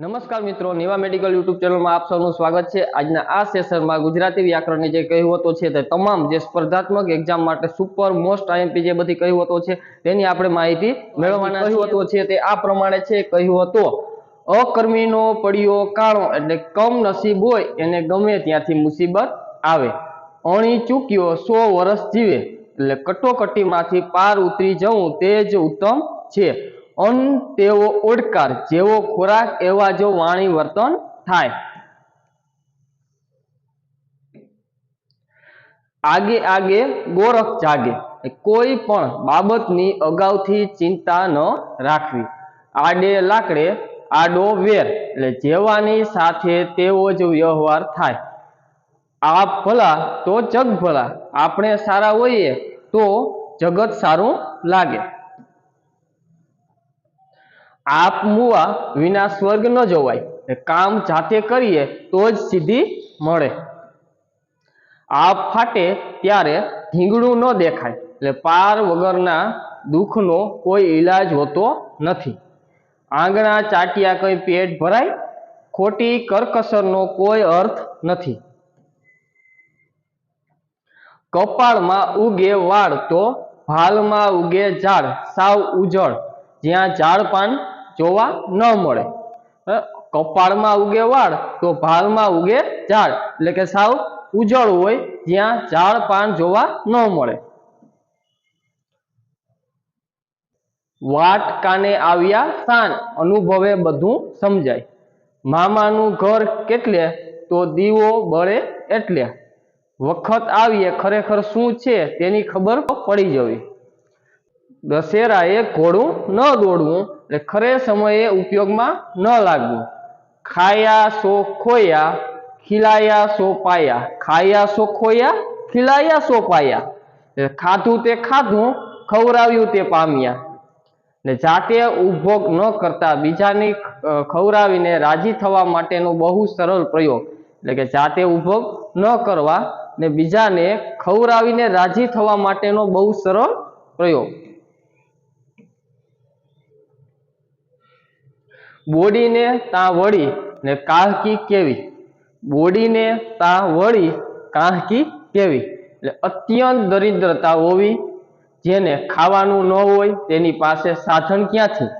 નમસ્કાર મિત્રો નેવા medical YouTube ચેનલમાં આપ સૌનું સ્વાગત છે. આજના આ સેશનમાં ગુજરાતી વ્યાકરણની જે કહેવતો છે તે તમામ જે સ્પર્ધાત્મક એક્ઝામ માટે સુપર મોસ્ટ આઈએમપી જે બધી કહેવતો છે તેની આપણે માહિતી મેળવવાના કહેવતો. છે તે આ પ્રમાણે છે કહેવતો અકર્મીનો પડ્યો કાણો એટલે કમ નસીબ હોય એને ગમે ત્યાંથી મુસીબત આવે. અણી ચૂક્યો સો વર્ષ જીવે એટલે કટોકટીમાંથી પાર ઉતરી જવું તે જ ઉત્તમ છે. અન્ન તેવો ઓડકાર જેવો ખોરાક, એવા જો વાણી વર્તન થાય. આગે આગે ગોરખ જાગે. કોઈ પણ બાબતની અગાઉથી ચિંતા ન રાખવી. આડે લાકડે આડો વેર, એટલે જેવાની સાથે તેવો જ વ્યવહાર થાય. આપ ભલા તો જગ ભલા, આપણે સારા હોઈએ તો જગત સારું લાગે. આપ મુવા વિના સ્વર્ગ ન જવાય. કામ જાતે કરીએ તો જ સિદ્ધિ મળે. આપ ફાટે ત્યારે ઢીંગણું ન દેખાય. એટલે પાર વગરના દુઃખનો કોઈ ઈલાજ હોતો નથી. આંગણા ચાટિયા કઈ પેટ ભરાય? ખોટી કરકસરનો કોઈ અર્થ નથી. કપાળમાં ઉગે વાળ તો ભાલમાં ઉગે ઝાડ. સાવ ઉજળ. જ્યાં ઝાડ પાન જોવા ન મળે. કપાળમાં ઉગે વાળ તો ભાલમાં ઉગે ઝાડ. એટલે કે સાવ ઉજળ હોય જ્યાં ઝાડ પાન જોવા ન મળે. વાટ કાને આવ્યા સાન? અનુભવે બધું સમજાય. મામાનું ઘર કેટલે? તો દીવો બળે એટલે વખત આવીએ ખરેખર શું છે તેની ખબર પડી જવી. દશેરાએ ઘોડું ન દોડવું એટલે ખરે સમયે ઉપયોગમાં ન લાગવું. ખાયા સો ખોયા, ખીલાયા સો પાયા. ખાયા સો ખોયા, ખીલાયા સો પાયા. ખાધું તે ખાધું ખવડાવ્યું તે પામ્યા. ને જાતે ઉપભોગ ન કરતા બીજાની ખવરાવીને રાજી થવા માટેનો બહુ સરળ પ્રયોગ. એટલે કે જાતે ઉપભોગ ન કરવા ને બીજાને ખવરાવીને રાજી થવા માટેનો બહુ સરળ પ્રયોગ. બોડીને તા વળી ને કાહકી કેવી? બોડીને તા વળી કાહકી કેવી? એટલે અત્યંત દરિદ્રતા હોવી, જેને ખાવાનું ન હોય તેની પાસે સાધન ક્યાંથી?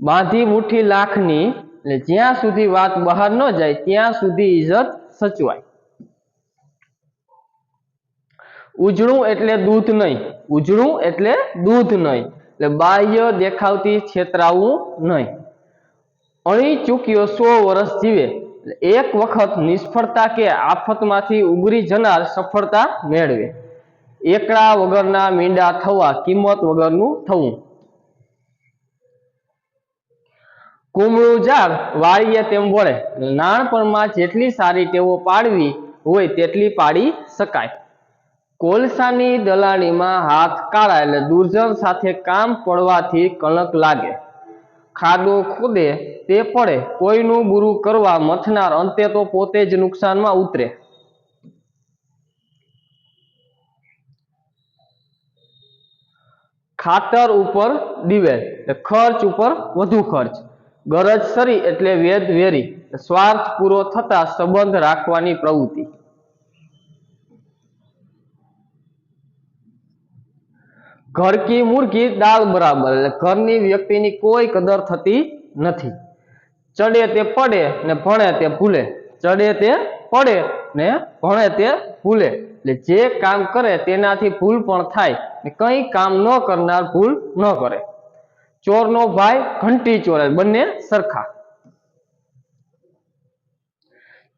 બાંધી મુઠ્ઠી લાખની, એટલે જ્યાં સુધી વાત બહાર ન જાય ત્યાં સુધી ઇજ્જત સચવાય. ઉજળું એટલે દૂધ નહીં, ઉજળું એટલે દૂધ નહીં, એટલે બાહ્ય દેખાવતી છેતરાવું નહીં. અણી ચૂક્યો સો વર્ષ જીવે. એક વખત નિષ્ફળતા કે આફતમાંથી ઉગરી જનાર સફળતા મેળવે. એકડા વગરના મીંડા થવા કિંમત વગરનું થવું. કુમળું ઝાડ વાળીએ તેમ વળે. નાનપણમાં જેટલી સારી ટેવો પાડવી હોય તેટલી પાડી શકાય. કોલસાની દલાણીમાં હાથ કાળા એટલે દુર્જન સાથે કામ પડવાથી કણક લાગે. ખાડો ખોદે તે પડે કોઈનું બુરું કરવા મથનાર અંતે તો પોતે જ નુકસાનમાં ઉતરે. ખાતર ઉપર દિવેલ ખર્ચ ઉપર વધુ ખર્ચ. ગરજ સરી એટલે વેદ વેરી. સ્વાર્થ પૂરો થતા સંબંધ રાખવાની પ્રવૃત્તિ. ઘર કી મુર્ગી દાળ બરાબર એટલે ઘરની વ્યક્તિની કોઈ કદર થતી નથી. ચડે તે પડે ને ભણે તે ભૂલે. ચડે તે પડે ને ભણે તે ભૂલે. એટલે જે કામ કરે તેનાથી ભૂલ પણ થાય ને કંઈ કામ ન કરનાર ભૂલ ન કરે. ચોરનો ભાઈ ઘંટી ચોરે બંને સરખા.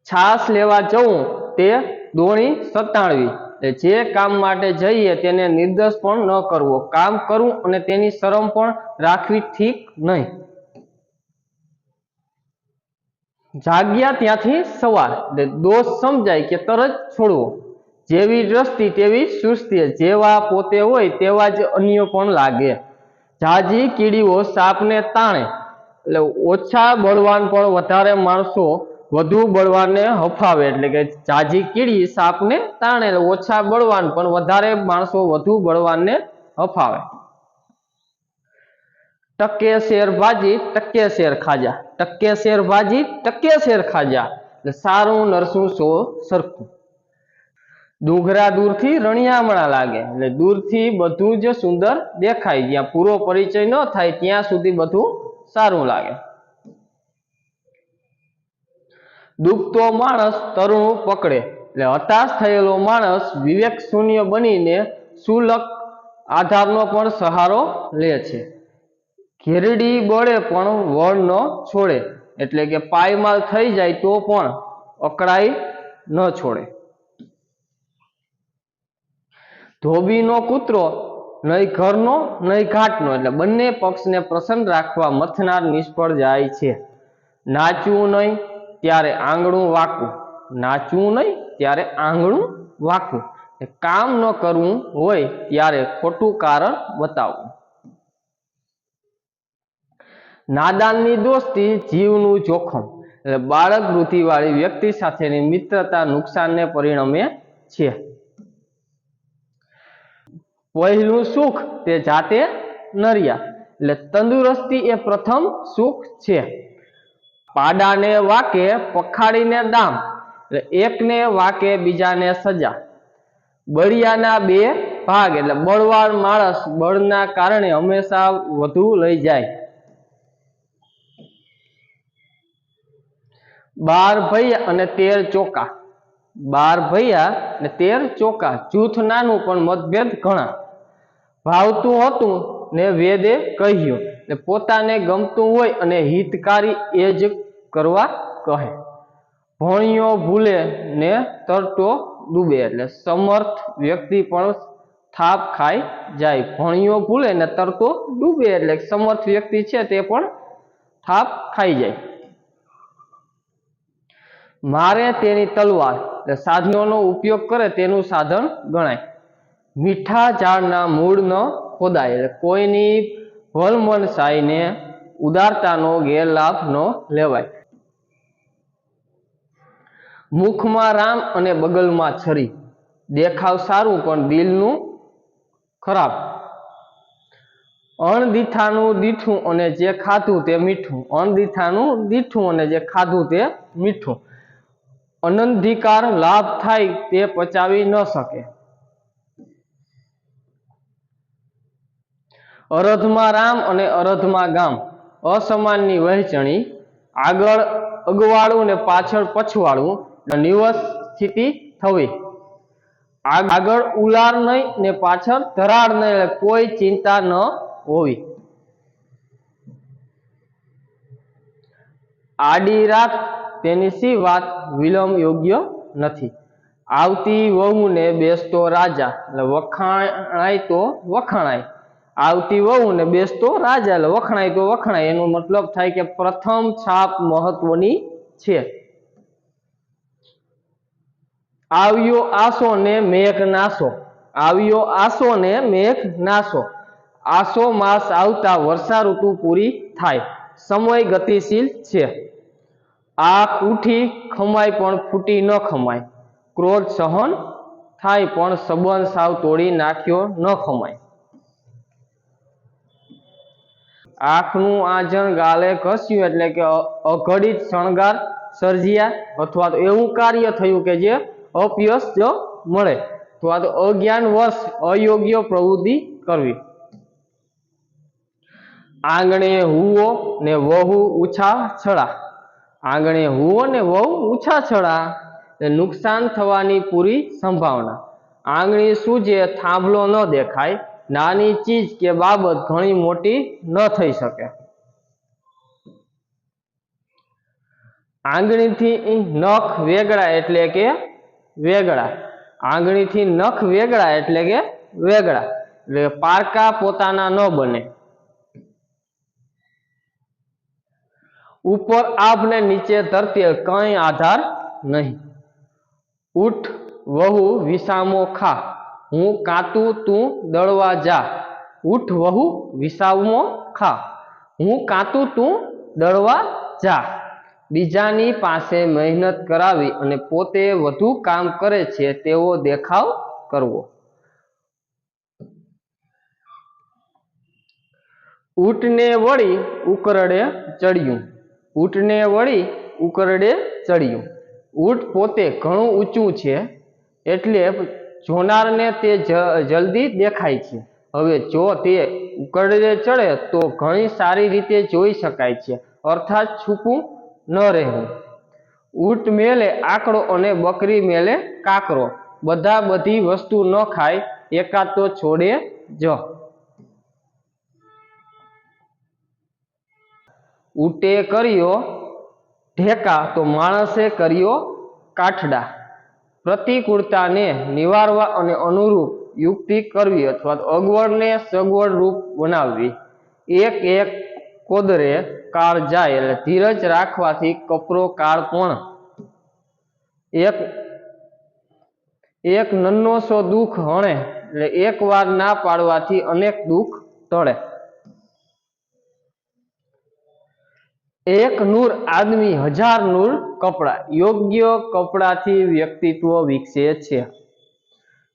છાસ લેવા જવું તે દોણી સતાણવી. જે કામ માટે જઈએ તેને નિર્દોષ પણ ન કરવો. કામ કરવું અને તેની શરમ પણ રાખવી ઠીક નહીં. જાગ્યા ત્યાંથી સવાર. દોષ સમજાય કે તરત છોડવો. જેવી દ્રષ્ટિ તેવી સુસ્તી જેવા પોતે હોય તેવા જ અન્ય પણ લાગે. જાજી કીડીઓ સાપને તાણે. એટલે ઓછા બળવાન પણ વધારે માણસો વધુ બળવાનને હફાવે, એટલે કે જાજી કીડી સાપને તાણે ઓછા બળવાન, પણ વધારે માણસો વધુ બળવાનને હફાવે. ટકે શેર ભાજી ટકે શેર ખાજા. ટકે શેર ભાજી ટકે શેર ખાજા. એટલે સારું નરસું સો સરખું. ડુંગરા દૂરથી રણિયામણા લાગે, એટલે દૂરથી બધું જ સુંદર દેખાય. જ્યાં પૂરો પરિચય ન થાય, ત્યાં સુધી બધું સારું લાગે. ડૂબતો માણસ તરુણું પકડે. એટલે હતાશ થયેલો માણસ વિવેક શૂન્ય બનીને સુલક આધારનો પણ સહારો લે છે. ઘેરડી બળે પણ વળ ન છોડે. એટલે કે પાયમાલ થઈ જાય તો પણ અકળાઈ ન છોડે. ધોબીનો કૂતરો નહીં ઘરનો, નહીં ઘાટનો. એટલે બંને પક્ષને પ્રસન્ન રાખવા મથનાર નિષ્ફળ જાય છે. નાચવું નહીં ત્યારે આંગણું વાકવું. નાચવું નહીં, ત્યારે આંગણું વાકવું. કામ ન કરવું હોય ત્યારે ખોટું કારણ બતાવવું. નાદાનની દોસ્તી જીવનું જોખમ. એટલે બાળક વૃત્તિવાળી વ્યક્તિ સાથેની મિત્રતા નુકસાનને પરિણમે છે. પહેલું સુખ તે જાતે નર્યા. એટલે તંદુરસ્તી એ પ્રથમ સુખ છે. પાડાને વાકે પખાડીને દામ, એટલે એકને વાકે બીજાને સજા. બળિયાના બે ભાગ, એટલે બળવાળ માણસ બળના કારણે હંમેશા વધુ લઈ જાય. બાર ભૈયા અને તેર ચોકા. બાર ભૈયા અને તેર ચોકા જૂથ નાનું પણ મતભેદ ઘણા. ભાવતું હતું ને વેદે કહ્યું ને પોતાને ગમતું હોય અને હિતકારી એ જ કરવા કહે. ભણિયો ભૂલે ને તરતો ડૂબે એટલે સમર્થ વ્યક્તિ પણ થાપ ખાઈ જાય. ભણિયો ભૂલે ને તરતો ડૂબે એટલે સમર્થ વ્યક્તિ છે તે પણ થાપ ખાઈ જાય. મારે તેની તલવાર એટલે સાધનોનો ઉપયોગ કરે તેનું સાધન ગણાય. મીઠા ઝાડના મૂળ ન ખોદાય એટલે કોઈની ભલમનસાઈને ઉદારતાનો ગેરલાભ ન લેવાય. મુખમાં રામ અને બગલમાં છરી. દેખાવ સારું, પણ દિલનું ખરાબ. અણદીઠાનું દીઠું અને જે ખાધું તે મીઠું. અણદીઠાનું દીઠું અને જે ખાધું તે મીઠું. અનંધિકાર લાભ થાય તે પચાવી ન શકે. અરધમાં રામ અને અરધમાં ગામ. અસમાનની વહેંચણી, આગળ અગવાળું ને પાછળ પછવાડું નિવસ સ્થિતિ થવી. આગ- આગળ ઉલાર નહીં ને પાછળ ધરાડ નહીં કોઈ ચિંતા ન હોવી. આડી રાત તેની સી વાત વિલંબ યોગ્ય નથી. આવતી વહુને બેસતો રાજા, એટલે વખાણાય તો વખાણાય. આવતી વહુ ને બેસતો રાજા વખણાય તો વખણાય. એનો મતલબ થાય કે પ્રથમ છાપ મહત્વની છે. આવ્યો આસો ને મેઘ નાસો. આવ્યો આસો ને મેઘ નાસો. આસો માસ આવતા વર્ષા ઋતુ પૂરી થાય. સમય ગતિશીલ છે. આંખ ઉઠી ખમાય પણ ફૂટી ન ખમાય. ક્રોધ સહન થાય પણ સંબંધ સાવ તોડી નાખ્યો ન ખમાય. આંખનું આંજણ ગાલે ઘસ્યું એટલે કે અઘડિત શણગાર સર્જ્યા. અથવા તો એવું કાર્ય થયું કે જે અપયશ જો મળે. અથવા તો અજ્ઞાન વશ અયોગ્ય પ્રવૃત્તિ કરવી. આંગણે હુવો ને વહુ ઉછા છળા આંગણે હુવો ને વહુ ઉછા છળા નુકસાન થવાની પૂરી સંભાવના. આંગળી સૂજે થાંભલો ન દેખાય. નાની ચીજ કે બાબત ઘણી મોટી ન થઈ શકે. આંગળીથી નખ વેગળા એટલે કે વેગળા. આંગળીથી નખ વેગળા એટલે કે વેગળા. એટલે પારકા પોતાના ન બને. ઉપર આભ ને નીચે ધરતી કઈ આધાર નહીં. ઉઠ વહુ વિસામો ખા. હું કાતું તું દળવા જા. ઉઠ વહુ, વિસાવમો ખા. હું કાતું તું દળવા જા. બીજાની પાસે મહેનત કરાવી અને પોતે વધુ કામ કરે છે તેવો દેખાવ કરવો. ઊંટને વળી ઉકરડે ચડ્યું. ઊંટને વળી ઉકરડે ચડ્યું. ઊંટ પોતે ઘણું ઊંચું છે એટલે જોનારને તે જલ્દી દેખાય છે. હવે જો તે ઉકળે ચડે તો ઘણી સારી રીતે જોઈ શકાય છે, અર્થાત છૂપું ન રહેવું ઊંટ મેલે આકડો અને બકરી મેલે કાકરો, બધા બધી વસ્તુ ન ખાય, એકાદ તો છોડે જ. ઊંટે કર્યો ઢેકા તો માણસે કર્યો કાઠડા. પ્રતિકૂળતાને નિવારવા અને અનુરૂપ યુક્તિ કરવી અથવા તો અગવડને સગવડ રૂપ બનાવવી. એક એક કોદરે કાળ જાય એટલે ધીરજ રાખવાથી કપરો કાળ પણ. એક એક નન્નો સો દુઃખ હણે એટલે એક વાર ના પાડવાથી અનેક દુઃખ ટળે. એક નૂર આદમી હજાર નૂર કપડા. યોગ્ય કપડાથી વ્યક્તિત્વ વિકસે છે.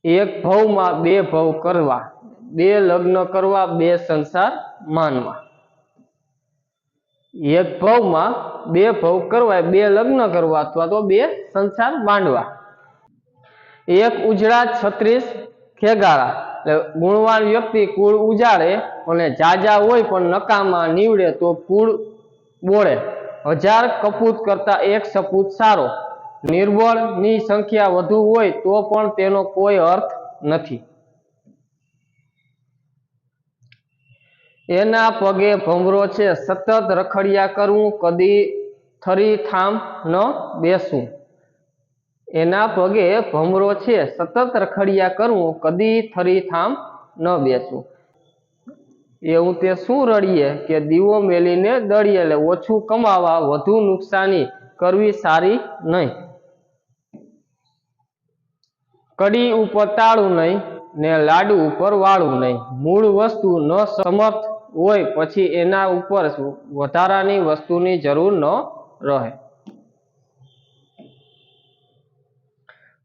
એક ભવમાં બે ભવ કરવા, બે લગ્ન કરવા, બે સંસાર માનવા. એક ભવમાં બે ભવ કરવા, બે લગ્ન કરવા અથવા તો બે સંસાર માંડવા. એક ઉજળા છત્રીસ ખેગાળા. એટલે ગુણવાન વ્યક્તિ કુળ ઉજાડે અને જાજા હોય પણ નકામા નીવડે તો કુળ બોળે હજાર કપૂત કરતા એક સપૂત સારો. નિર્બળની સંખ્યા વધુ હોય તો પણ તેનો કોઈ અર્થ નથી. એના પગે ભમરો છે. સતત રખડિયા કરવું કદી થરી થામ ન બેસવું એના પગે ભમરો છે. સતત રખડિયા કરવું કદી થરી થામ ન બેસવું એવું તે શું રડીએ કે દીવો મેલીને દળીએ એટલે ઓછું કમાવા, વધુ નુકસાની કરવી સારી નહીં. કડી ઉપર તાળું નહીં ને લાડુ ઉપર વાળું નહીં. મૂળ વસ્તુ ન સમર્થ હોય પછી એના ઉપર વધારાની વસ્તુની જરૂર ન રહે.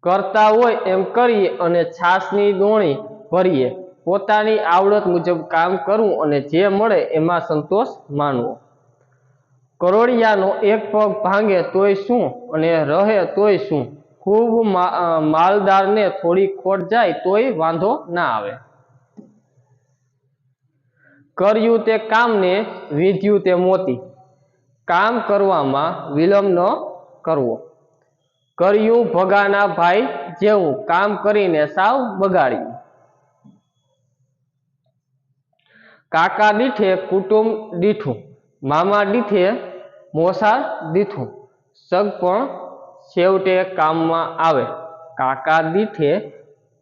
કરતા હોય એમ કરીએ અને છાસની દોણી ભરીએ. પોતાની આવડત મુજબ કામ કરવું અને જે મળે એમાં સંતોષ માનવો. કરોડિયાનો એક પગ ભાંગે તોય શું અને રહે તોય શું? ખૂબ માલદારને થોડી ખોટ જાય તોય વાંધો ના આવે. કર્યું તે કામને, વિધ્યું તે મોતી. કામ કરવામાં વિલંબ ન કરવો. કર્યું ભગાના ભાઈ જેવું કામ કરીને સાવ બગાડ્યું. કાકા દીઠે કુટુંબ દીઠું, મામા દીઠે મોસાળ દીઠું. સગ પણ છેવટે કામમાં આવે. કાકા દીઠે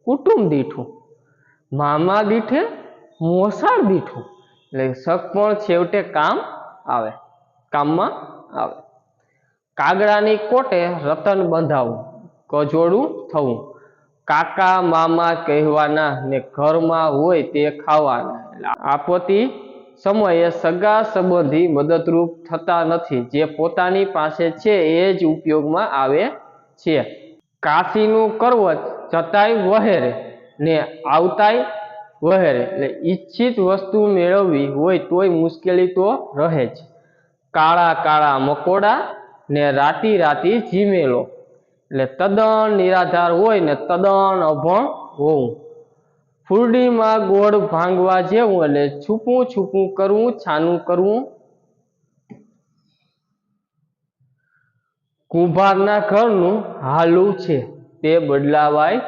કુટુંબ દીઠું, મામા દીઠે મોસાળ દીઠું. એટલે સગ પણ છેવટે કામ આવે, કામમાં આવે. કાગડાની કોટે રતન બંધાવું, કજોડું થવું. કાકા, મામા કહેવાના ને ઘરમાં હોય તે ખાવાના. એટલે આપત્તિ સમયે સગા સંબંધી મદદરૂપ થતા નથી. જે પોતાની પાસે છે એ જ ઉપયોગમાં આવે છે. કાશીનું કરવત જતાય વહેરે ને આવતાય વહેરે. એટલે ઈચ્છિત વસ્તુ મેળવવી હોય તોય મુશ્કેલી તો રહે જ. કાળા કાળા મકોડા ને રાતી રાતી જીમેલો એટલે તદ્દન નિરાધાર હોય ને તદ્દન અભણ હોવું ફૂરડીમાં ગોળ ભાંગવા જેવું એટલે છૂપું છૂપું કરવું, છાનું કરવું. કુંભારના ઘરનું હાલું છે, તે બદલાવાય.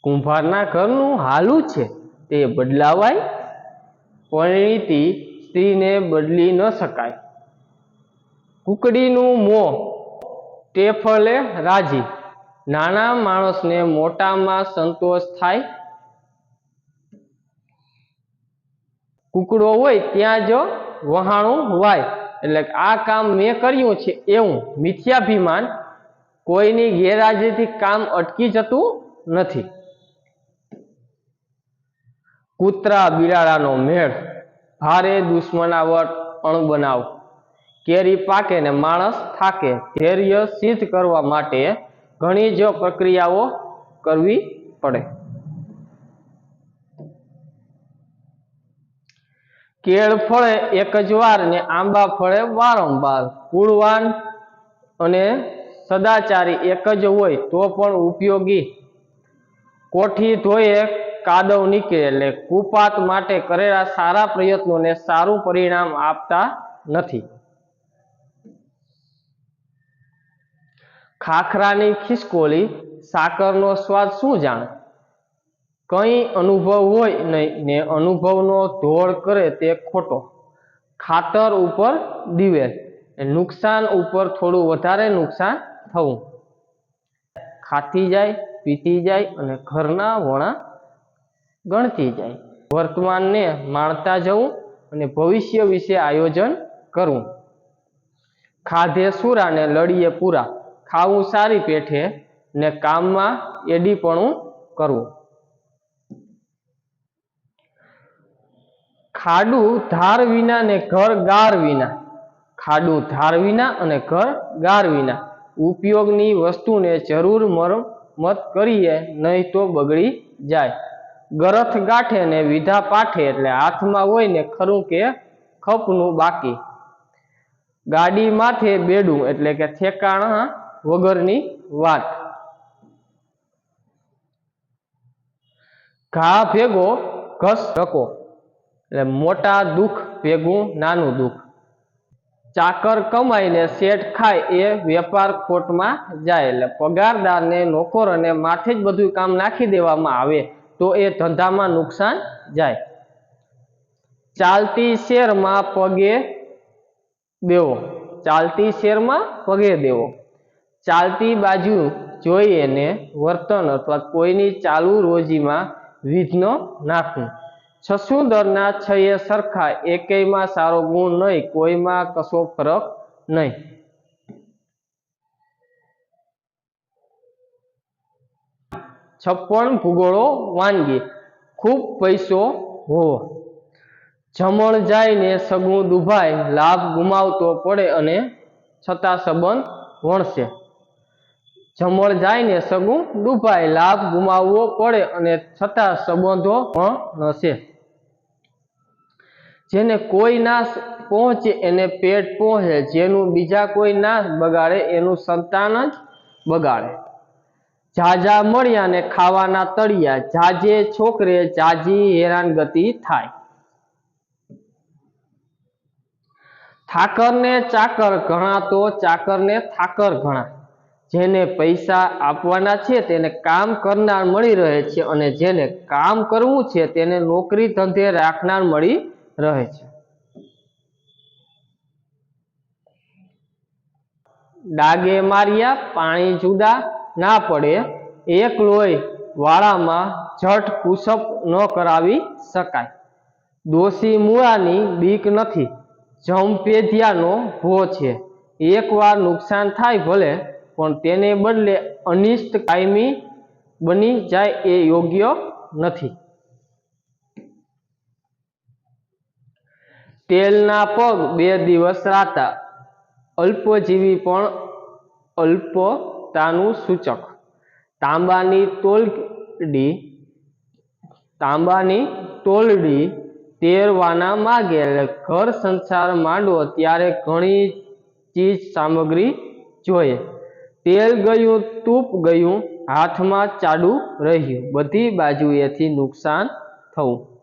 કુંભારના ઘરનું હાલું છે, તે બદલાવાય. પરિણીતિ સ્ત્રીને બદલી ન શકાય. કુકડીનું મોં ટેફલે રાજી. નાના માણસને મોટામાં સંતોષ થાય. કુકડો હોય ત્યાં જ વહાણું વાય. એટલે આ કામ મેં કર્યું છે એવું. મિથ્યાભિમાન કોઈની ગેરહાજરીથી કામ અટકી જતું નથી. કૂતરા બિલાડાનો મેળ. ભારે દુશ્મનાવટ અણબનાવ. કેરી પાકે ને માણસ થાકે. ધૈર્ય સિદ્ધ કરવા માટે ઘણી જ પ્રક્રિયાઓ કરવી પડે. કેળ ફળે એક જ વાર ને આંબા ફળે વારંવાર. કુળવાન અને સદાચારી એક જ હોય તો પણ ઉપયોગી. કોઠી ધોયે કાદવ નીકળે એટલે કુપાત માટે કરેલા સારા પ્રયત્નોને સારું પરિણામ આપતા નથી. ખાખરાની ખિસકોલી સાકરનો સ્વાદ શું જાણે? કંઈ અનુભવ હોય નહીં ને અનુભવનો ધોળ કરે તે ખોટો. ખાતર ઉપર દિવેલ. નુકસાન ઉપર થોડું વધારે નુકસાન થવું. ખાતી જાય, પીતી જાય અને ઘરના વણા ગણતી જાય. વર્તમાનને માણતા જવું અને ભવિષ્ય વિશે આયોજન કરવું. ખાધે સુરા ને લડીએ પૂરા. ખાવું સારી પેઠે ને કામમાં એડીપણું કરવું. ખાડું ધાર વિના ને ઘર ગાર વિના. ખાડું ધાર વિના અને ઘર ગાર વિના. ઉપયોગની વસ્તુને જરૂર મરમત કરીએ નહીં તો બગડી જાય. ગરથ ગાંઠે ને વિધા પાઠે એટલે હાથમાં હોય ને ખરું કે ખપનું બાકી. ગાડી માથે બેડું એટલે કે ઠેકાણા વગરની વાત. ઘા ભેગો ઘસ ઢકો એટલે મોટા દુઃખ ભેગું નાનું દુઃખ. ચાકર કમાઈને શેઠ ખાય એ વેપાર ખોટમાં જાય. એટલે પગારદારને, નોકરોને માથે જ બધું કામ નાખી દેવામાં આવે તો એ ધંધામાં નુકસાન જાય. ચાલતી શેરમાં પગે દેવો. ચાલતી શેરમાં પગે દેવો. ચાલતી બાજુ જોઈ અને વર્તન અથવા કોઈની ચાલુ રોજીમાં વિઘ્નો નાખવું. છસુદરના છયે સરખા એકેયમાં સારો ગુણ નહીં, કોઈમાં કશો ફરક નહીં. છપ્પન ભૂગોળો વાનગી. ખૂબ પૈસો હોવો. જમણ જાય ને સગું દુભાય, લાભ ગુમાવતો પડે અને છતાં સંબંધ વણશે જમણ જાય ને સગું દુભાય લાભ ગુમાવવો પડે અને છતાં સંબંધો વણશે જેને કોઈ ના પહોંચે એને પેટ પહોંચે જેનું બીજા કોઈ ના બગાડે એનું સંતાન જ બગાડે. જાજા મળ્યા ને ખાવાના તળિયા. જાજે છોકરે જાજી હેરાનગતિ થાય. ઠાકરને ચાકર ઘણા તો ચાકરને ઠાકર ઘણા જેને પૈસા આપવાના છે, તેને કામ કરનાર મળી રહે છે અને જેને કામ કરવું છે, તેને નોકરી ધંધે રાખનાર મળી રહે છે. ડાગે માર્યા, પાણી જુદા ના પડે, એક લોહી વાળામાં જટ કુસપ ન કરાવી શકાય. દોષી મૂળાની બીક નથી જમપેધિયાનો ભો છે. એકવાર નુકસાન થાય ભલે પણ તેને બદલે અનિષ્ટ કાયમી બની જાય એ યોગ્ય નથી. તેલના પગ બે દિવસ રાતા, અલ્પજીવી પણ અલ્પતાનું સૂચક. તાંબાની તોલડી તાંબાની તોલડી તેરવાના માગે ઘર સંસાર માંડવો ત્યારે ઘણી ચીજ સામગ્રી જોઈએ. તેલ ગયું, તૂપ ગયું, હાથમાં ચાડું રહ્યું. બધી બાજુએથી નુકસાન થવું.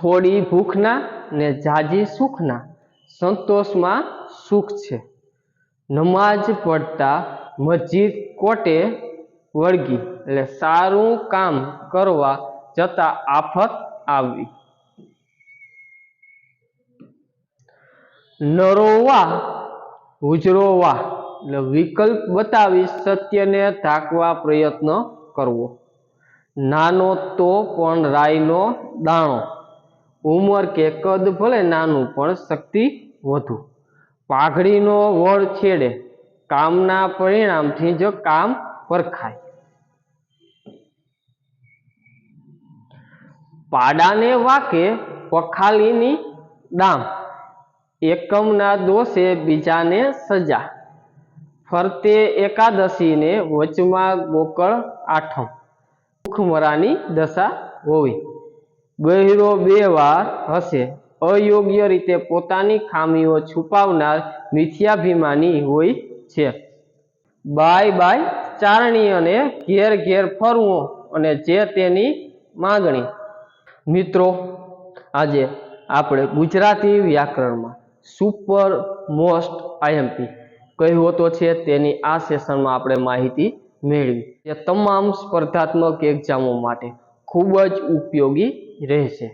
થોડી ભૂખના ને જાજી સુખના સંતોષમાં સુખ છે. નમાજ પડતા મસ્જિદ કોટે વળગી. એટલે સારું કામ કરવા જતા આફત આવી. નરોવા હુજરોવા એટલે વિકલ્પ બતાવી સત્યને ઢાંકવા પ્રયત્ન કરવો. નાનો તો પણ રાયનો દાણો. ઉંમર કે કદ ભલે નાનું, પણ શક્તિ વધુ. પાઘડીનો વળ છેડે. કામના પરિણામથી જ કામ પરખાય. પાડાને વાકે પખાલીની દામ. એકમના દોષે બીજાને સજા. ફરતે એકાદશીને વચમાં ગોકળ આઠમ. ભૂખમરાની દશા હોવી. ગહેરો બે વાર હશે. અયોગ્ય રીતે પોતાની ખામીઓ છુપાવનાર મિથ્યાભિમાની હોય છે. બાય બાય ચારણી અને ઘેર ઘેર ફરવો અને જે તેની માગણી. મિત્રો, આજે આપણે ગુજરાતી વ્યાકરણમાં સુપર મોસ્ટ આઈએમપી કયો તો છે, તેની આ સેશનમાં આપણે માહિતી મેળવી. જે તમામ સ્પર્ધાત્મક એક્ઝામો માટે ખૂબ જ ઉપયોગી રહેશે.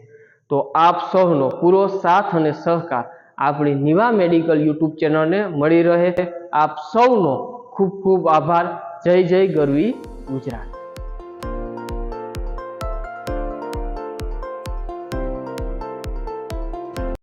તો આપ સૌનો પૂરો સાથ અને સહકાર આપણી નિવા મેડિકલ યુટ્યુબ ચેનલને મળી રહે. આપ સૌનો ખૂબ ખૂબ આભાર. જય જય ગરવી ગુજરાત.